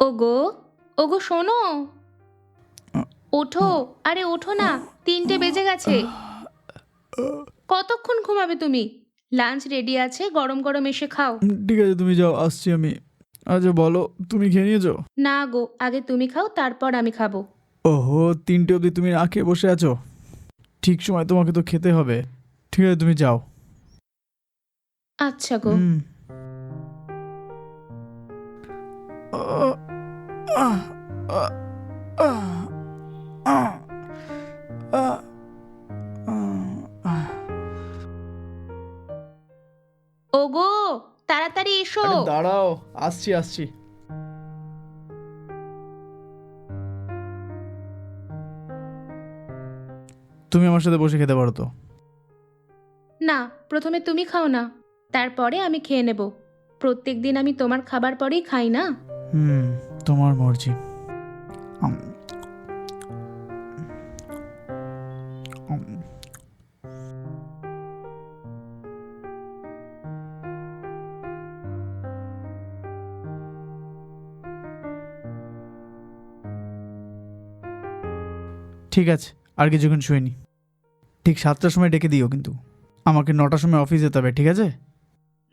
ওগো ওগো শোনো। ওঠো আরে ওঠো না তিনটে বেজে গেছে। কতক্ষণ ঘুমাবে তুমি? লাঞ্চ রেডি আছে গরম গরম এসে খাও। ঠিক আছে তুমি যাও আসছি আমি। আচ্ছা বলো তুমি খেয়ে নিয়েছো? না গো আগে তুমি খাও তারপর আমি খাব। ওহো তিনটে অবধি তুমি না খেয়ে বসে আছো? ঠিক সময় তোমাকে তো খেতে হবে। ঠিক আছে তুমি যাও। আচ্ছা গো। ওগো তাড়াতাড়ি এসো। আরে দাঁড়াও আসছি আসছি। তুমি আমার সাথে বসে খেতে পারো তো? না প্রথমে তুমি খাও না তারপরে আমি খেয়ে নেব। প্রত্যেক দিন আমি তোমার খাবার পরেই খাই না? হুম। তোমার মর্জি। ঠিক আছে আর কিছুক্ষণ শুয়ে নি। ঠিক সাতটার সময় ডেকে দিও কিন্তু। আমাকে নটার সময় অফিস যেতে হবে ঠিক আছে?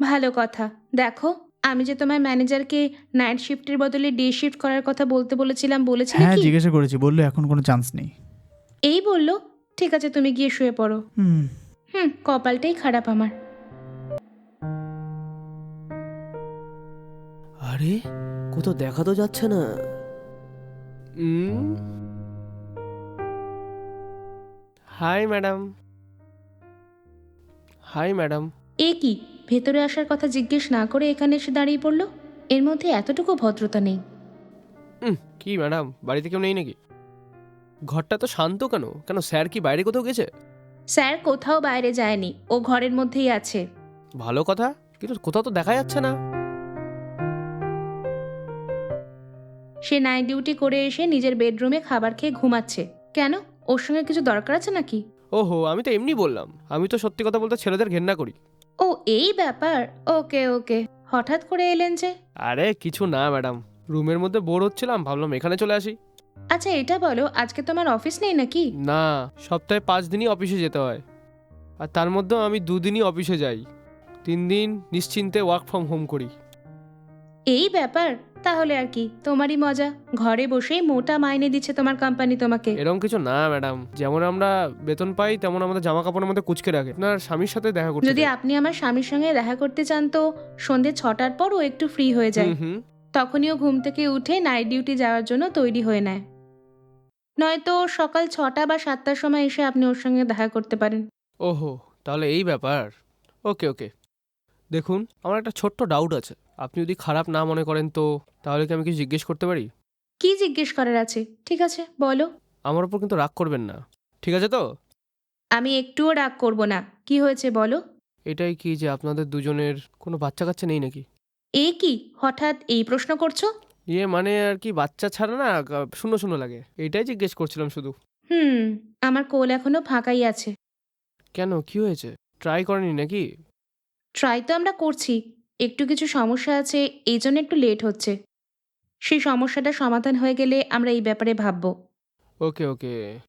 ভালো কথা দেখো। আমি যে তোমার ম্যানেজারকে নাইট শিফটের বদলে ডে শিফট করার কথা বলতে বলেছিলাম বলেছিলে হ্যাঁ কি? জিজ্ঞাসা করেছি বলল এখন কোনো চান্স নেই। এই বলল ঠিক আছে তুমি গিয়ে শুয়ে পড়ো। হুম। হুম কপালটাই খারাপ আমার। আরে কোথাও দেখা তো যাচ্ছে না। হাই ম্যাডাম হাই ম্যাডাম এ কি? ভেতরে আসার কথা জিজ্ঞেস না করে এখানে এসে দাঁড়িয়ে পড়ল। এর মধ্যে এতটুকু ভদ্রতা নেই। কি ম্যাডাম বাড়িতে কেউ নেই নাকি? ঘরটা তো শান্ত কেন? কেন স্যার কি বাইরে কোথাও গেছে? স্যার কোথাও বাইরে যায়নি ও ঘরের মধ্যেই আছে। ভালো কথা কিন্তু কোথাও তো দেখা যাচ্ছে না। সে নাইট ডিউটি করে এসে নিজের বেডরুমে খাবার খেয়ে ঘুমাচ্ছে। কেন? ওর সঙ্গে কিছু দরকার আছে নাকি? ওহো আমি তো এমনি বললাম। আমি তো সত্যি কথা বলতে ছেলেদের ঘেন্না করি। এই ব্যাপার? ওকে ওকে। হঠাৎ করে এলেন যে? আরে কিছু না ম্যাডাম। রুমের মধ্যে বোর হচ্ছিলাম ভাবলাম এখানে চলে আসি। আচ্ছা এটা বলো আজকে তোমার অফিস নেই নাকি? না সপ্তাহে পাঁচ দিনই অফিসে যেতে হয়। আর তার মধ্যেও আমি দুদিনই অফিসে যাই। তিন দিন নিশ্চিন্তে ওয়ার্ক ফ্রম হোম করি। এই ব্যাপার? তাহলে আর কি? তোমারই মজা। ঘরে বসেই মোটা মাইনে দিচ্ছে তোমার কোম্পানি তোমাকে। এরকম কিছু না ম্যাডাম যেমন আমরা বেতন পাই তেমন আমাদের জামা কাপড়ের মধ্যে কুচকে রাখে। আপনার স্বামীর সাথে দেখা করতে যদি আপনি আমার স্বামীর সঙ্গে দেখা করতে চান তো সন্ধে ছটার পর ও একটু ফ্রি হয়ে যায়। হুম তখনই ও ঘুম থেকে উঠে নাইট ডিউটি যাওয়ার জন্য তৈরি হয়ে নেয়। নয়তো সকাল ছটা বা সাতটার সময় এসে আপনি ওর সঙ্গে দেখা করতে পারেন। ওহো তাহলে এই ব্যাপার। ওকে ওকে। দেখুন আমার একটা ছোট্ট ডাউট আছে। আপনি যদি খারাপ না মনে করেন তো তাহলে কি আমি কিছু জিজ্ঞেস করতে পারি? কি জিজ্ঞেস করার আছে? ঠিক আছে বলো। আমার উপর কিন্তু রাগ করবেন না। ঠিক আছে তো? আমি একটুও রাগ করব না। কি হয়েছে বলো? এটাই কি যে আপনাদের দুজনের কোনো বাচ্চা কাচ্চা নেই নাকি? এ কি? হঠাৎ এই প্রশ্ন করছ? ইয়ে মানে আর কি বাচ্চা ছাড়া না গা- শূন্য শূন্য লাগে। এটাই জিজ্ঞেস করছিলাম শুধু। হুম আমার কোল এখনও ফাঁকাই আছে। কেন? কি হয়েছে? ট্রাই করেনি নাকি? ট্রাই তো আমরা করছি। একটু কিছু সমস্যা আছে এই জন্য একটু লেট হচ্ছে। সেই সমস্যাটা সমাধান হয়ে গেলে আমরা এই ব্যাপারে ভাববো। ওকে ওকে।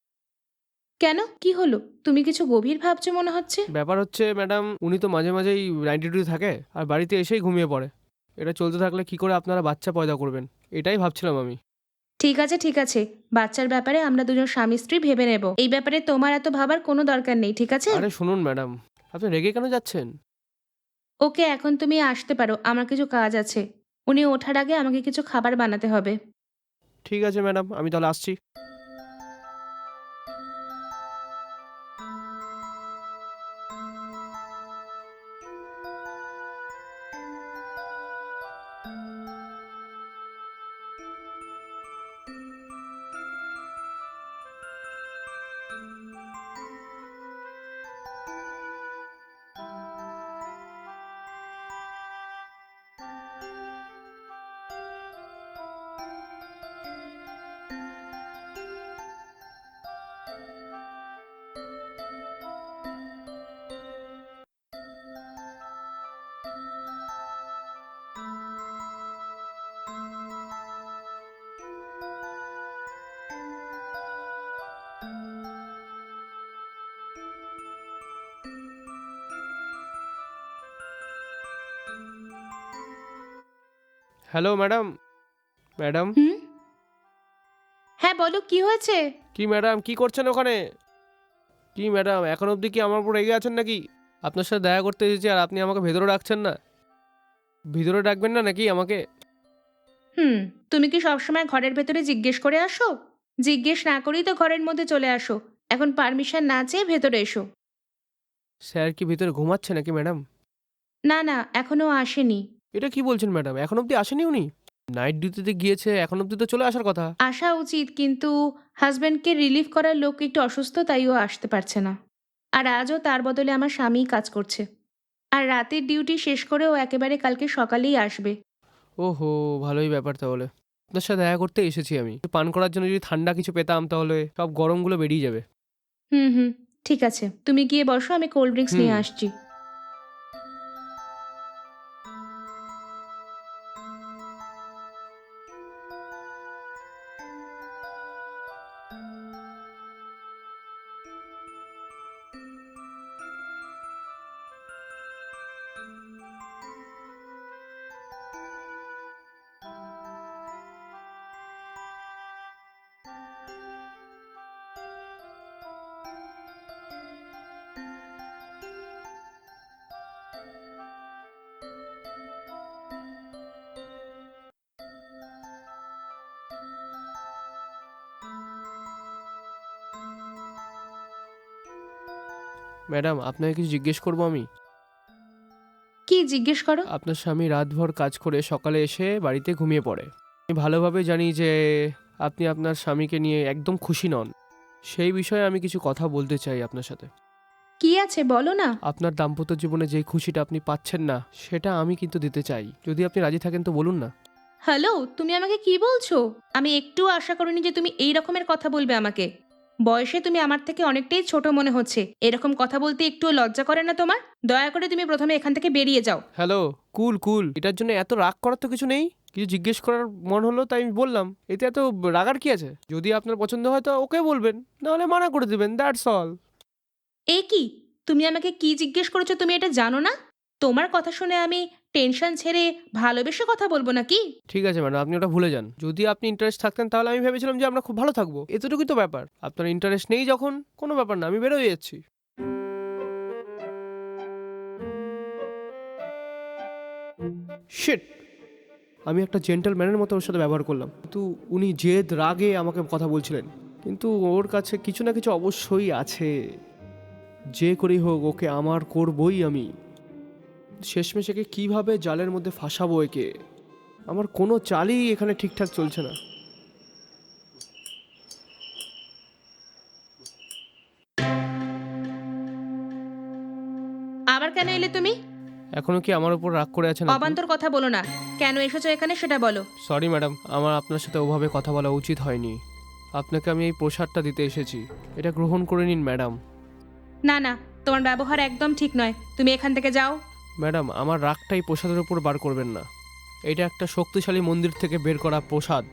কেন? কি হলো? তুমি কিছু গভীর ভাবছ মনে হচ্ছে? ব্যাপার হচ্ছে ম্যাডাম উনি তো মাঝে মাঝেই নাইনটি ডিউটি থাকে আর বাড়িতে এসেই ঘুমিয়ে পড়ে। এটা চলতে থাকলে কি করে আপনারা বাচ্চা পয়দা করবেন? এটাই ভাবছিলাম আমি। ঠিক আছে ঠিক আছে। বাচ্চার ব্যাপারে আমরা দুজন স্বামী স্ত্রী ভেবে নেব। এই ব্যাপারে তোমার এত ভাবার কোনো দরকার নেই ঠিক আছে? আরে শুনুন ম্যাডাম আপনি রেগে কেন যাচ্ছেন? ওকে, এখন তুমি আসতে পারো, আমার কিছু কাজ আছে। উনি ওঠার আগে আমাকে কিছু খাবার বানাতে হবে। ঠিক আছে, ম্যাডাম, আমি তাহলে আসছি। Hello madam. ম্যাডাম? হুম? হ্যাঁ বলো কি হয়েছে? কি ম্যাডাম? কি করছেন ওখানে? কি ম্যাডাম এখন অবধি কি আমার উপর রেগে আছেন নাকি? আপনার সাথে দেখা করতে এসেছি আর আপনি আমাকে ভেতরে ডাকছেন না। ভিতরে ডাকবেন না নাকি আমাকে? হুম তুমি কি সবসময় ঘরের ভেতরে জিজ্ঞেস করে আসো? জিজ্ঞেস না করেই তো ঘরের মধ্যে চলে আসো। এখন পারমিশন না চেয়ে ভেতরে এসো। স্যার কি ভিতরে ঘুমাচ্ছে নাকি ম্যাডাম? না না এখনও আসেনি। এটা কি বলছেন ম্যাডাম? এখন অবধি আসেনি উনি? নাইট ডিউটিতে গিয়েছে এখন অবধি তো চলে আসার কথা। আসা উচিত কিন্তু হাজব্যান্ডকে রিলিফ করার লোক একটু অসুস্থ তাই ও আসতে পারছে না। আর আজও তার বদলে আমার স্বামীই কাজ করছে। আর রাতের ডিউটি শেষ করে ও একেবারে কালকে সকালেই আসবে। ওহো ভালোই ব্যাপার তাহলে। আপনার সাথে দেখা করতে এসেছি আমি। পান করার জন্য যদি ঠান্ডা কিছু পেতাম তাহলে সব গরমগুলো বেরিয়ে যাবে। হুম হুম ঠিক আছে। তুমি গিয়ে বসো আমি কোল্ড ড্রিঙ্কস নিয়ে আসছি। ম্যাডাম আপনাকে কিছু জিজ্ঞেস করব আমি? কি জিজ্ঞেস করো? আপনার স্বামী রাতভর কাজ করে সকালে এসে বাড়িতে ঘুমিয়ে পড়ে। আমি ভালোভাবে জানি যে আপনি আপনার স্বামীকে নিয়ে একদম খুশি নন। সেই বিষয়ে আমি কিছু কথা বলতে চাই আপনার সাথে। কি আছে বলো না। আপনার দাম্পত্য জীবনে যে খুশিটা আপনি পাচ্ছেন না সেটা আমি কিন্তু দিতে চাই। যদি আপনি রাজি থাকেন তো বলুন না। হ্যালো তুমি আমাকে কি বলছো? আমি একটু আশা করিনি যে তুমি এই রকমের কথা বলবে আমাকে। বয়সে তুমি আমার থেকে অনেকটাই ছোট মনে হচ্ছে। এরকম কথা বলতে একটুও লজ্জা করে না তোমার? দয়া করে তুমি প্রথমে এখান থেকে বেরিয়ে যাও। হ্যালো কুল কুল এটার জন্য এত রাগ করার তো কিছু নেই? কিছু জিজ্ঞেস করার মন হলো তাই আমি বললাম এতে এত রাগার কি আছে? যদি আপনার পছন্দ হয় তো ওকে বলবেন নাহলে মানা করে দেবেন দ্যাটস অল এ কি? তুমি আমাকে কি জিজ্ঞেস করেছ তুমি এটা জানো না? তোমার কথা শুনে আমি টেনশন ছেড়ে ভালোবেসে কথা বলব নাকি? ঠিক আছে ম্যাডাম, আপনি ওটা ভুলে যান। যদি আপনি ইন্টারেস্ট থাকতেন তাহলে আমি ভেবেছিলাম যে আমরা খুব ভালো থাকব। এতটুকুই তো ব্যাপার। আপনার ইন্টারেস্ট নেই যখন, কোনো ব্যাপার না, আমি বেরোয় যাচ্ছি। শিট আমি একটা জেন্টলম্যানের মতো ওর সাথে ব্যবহার করলাম। কিন্তু উনি জেদ, রাগে আমাকে কথা বলছিলেন। কিন্তু ওর কাছে কিছু না কিছু অবশ্যই আছে। যে করেই হোক, ওকে আমার করবই আমি। শেষমেশ একে কীভাবে জালের মধ্যে ফাঁসাবো একে? আমার কোনো চালই এখানে ঠিকঠাক চলছে না। আবার কেন এলে তুমি? এখনও কি আমার উপর রাগ করে আছেন অবান্তর কথা বলো না। কেন এসেছ এখানে সেটা বলো। সরি ম্যাডাম আমার আপনার সাথে ওভাবে কথা বলা উচিত হয়নি। আপনাকে আমি এই প্রসাদটা দিতে এসেছি। এটা গ্রহণ করে নিন ম্যাডাম। না না তোমার ব্যবহার একদম ঠিক নয়। তুমি এখান থেকে যাও। ম্যাডাম, আমার রাগটাই প্রসাদের উপর বার করবেন না। এটা একটা শক্তিশালী মন্দির থেকে বের করা প্রসাদ।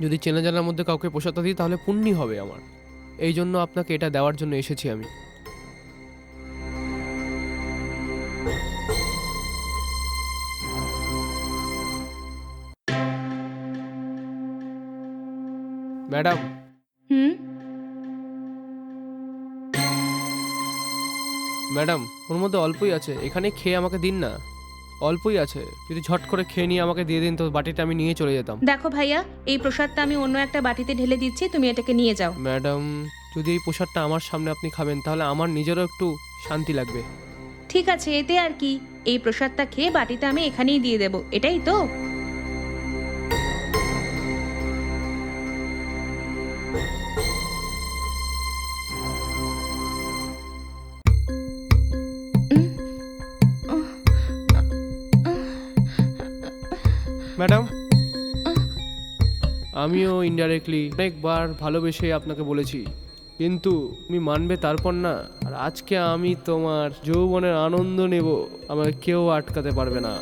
যদি চেনা জানার মধ্যে কাউকে প্রসাদটা দিই, তাহলে পুণ্যি হবে আমার। এই জন্য আপনাকে এটা দেওয়ার জন্য এসেছি আমি। ম্যাডাম। হুম? ম্যাডাম ওর মধ্যে অল্পই আছে। এখানে খেয়ে আমাকে দিন না। অল্পই আছে। যদি ঝট করে খেয়ে নিয়ে আমাকে দিয়ে দিন তো বাটিটা আমি নিয়ে চলে যেতাম। দেখো ভাইয়া এই প্রসাদটা আমি অন্য একটা বাটিতে ঢেলে দিচ্ছি তুমি এটাকে নিয়ে যাও। ম্যাডাম যদি এই প্রসাদটা আমার সামনে আপনি খাবেন তাহলে আমার নিজেরও একটু শান্তি লাগবে। ঠিক আছে এতে আর কি। এই প্রসাদটা খেয়ে বাটিতে আমি এখানেই দিয়ে দেবো। এটাই তো? আমিও ইনডাইরেক্টলি অনেকবার ভালোবেসে আপনাকে বলেছি। কিন্তু তুমি মানবে তারপর না আর আজকে আমি তোমার যৌবনের আনন্দ নেব আমাকে কেউ আটকাতে পারবে না।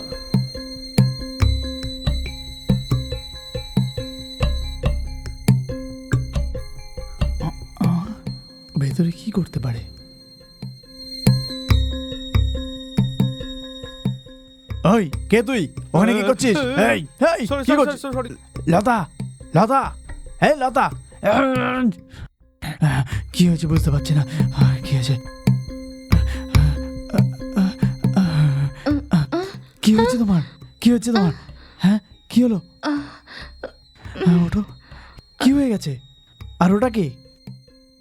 ভেতরে কি করতে পারে? ওই কে তুই? ওখানে কি করছিস? এই এই কি করছিস? লতা লতা হে লতা, কি হয়েছে বুঝতে পারছি না, কি হয়েছে? কি হয়েছে তোমার? কি হয়েছে তোমার? হ্যাঁ কি হলো? হ্যাঁ ওঠো। কি হয়ে গেছে? আর ওটা কি?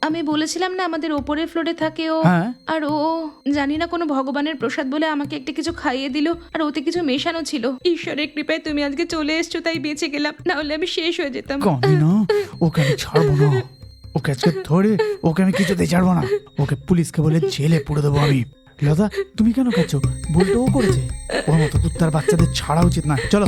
আমি বলেছিলাম না আমাদের ওপরের ফ্লোরে থাকে ও। হ্যাঁ। আর ও জানি না কোনো ভগবানের প্রসাদ বলে আমাকে একটা কিছু খাইয়ে দিল আর ওতে কিছু মেশানো ছিল। ঈশ্বরের কৃপায় তুমি আজকে চলে এসছো তাই বেঁচে গেলাম। না হলে আমি শেষ হয়ে যেতাম। না ওকে আমি ছাড়বো না। ওকে আজকে ধরে ওকে আমি কিছুতেই ছাড়বো না। ওকে পুলিশকে বলে জেলে পুড়ে দেবো আমি। লতা তুমি কেন খাচ্ছ বলতো ও করেছে। ওর মতো কুত্তার বাচ্চাদের ছাড়া উচিত না। চলো।